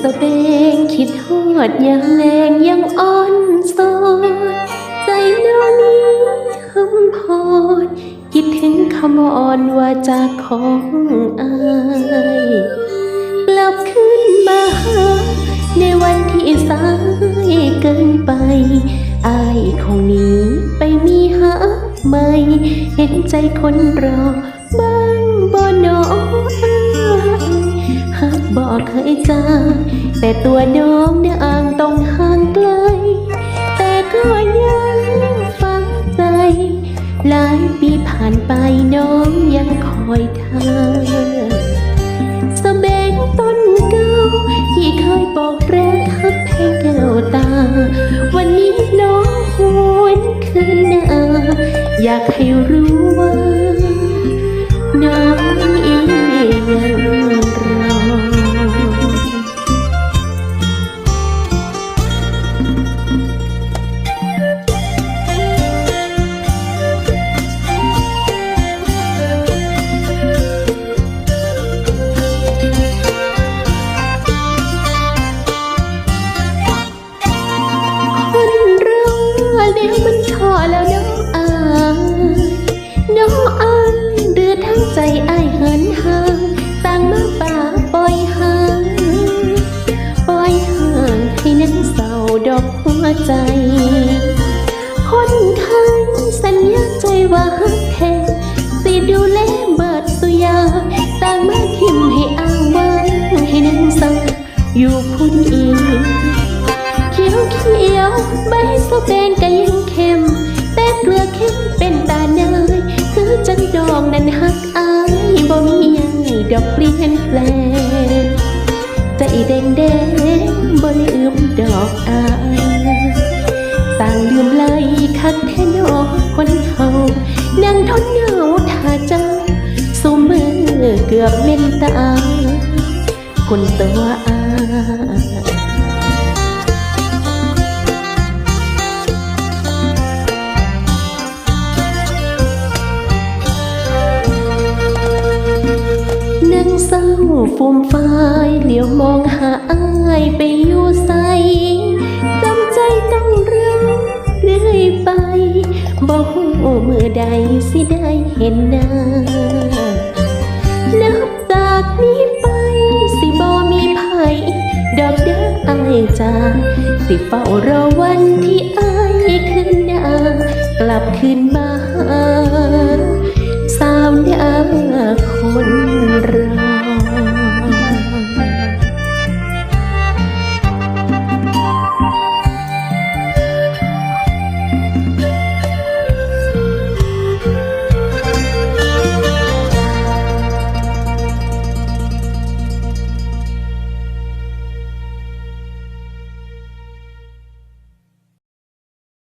สะเบงคิดฮอดยามแรงยังอ่อนโซนใจน้องนี้หำพอดคิดถึงคำอ่อนว่าจากของอายกลับขึ้นมาหาในวันที่สายเกินไป อายคงหนี้ไปมีหาใหม่เห็นใจคนรอบ้า จาแต่ตัวน้องเนื้ออ่างต้องห่างไกล แต่ก็ยังฝังใจ หลายปีผ่านไปน้องยังคอยเธอสเบงต้นเก่าที่เคยบอกรักฮักเพลงแก้วตา วันนี้น้องหวนคืนหน้าอยากให้รู้ว่า น้องยัง ใจว่าฮักแท้สิดูแลเบิดสุยาต่างมาทิมให้อ้างว้างให้นั้นเศร้าอยู่พุ่นอีกเขียวเขียวใบสะแบงก็ยังเค็มแต่เกลือเข้มเป็นตาเนยคือจังดองนั้นหักอายบ่มีหยังดอกเปลี่ยนแปลงใจแดงแดงบ่ลืมดอกอาย คนตัวอายนั่งเศร้าฟูมฟายเหลียวมองหาอายไปอยู่ใสจำใจต้องรอเรื่อยไปบ่หูเมื่อใดสิได้เห็นหน้านับจากนี้ สิเฝ้ารอวันที่อายขึ้นหน้ากลับคืนมา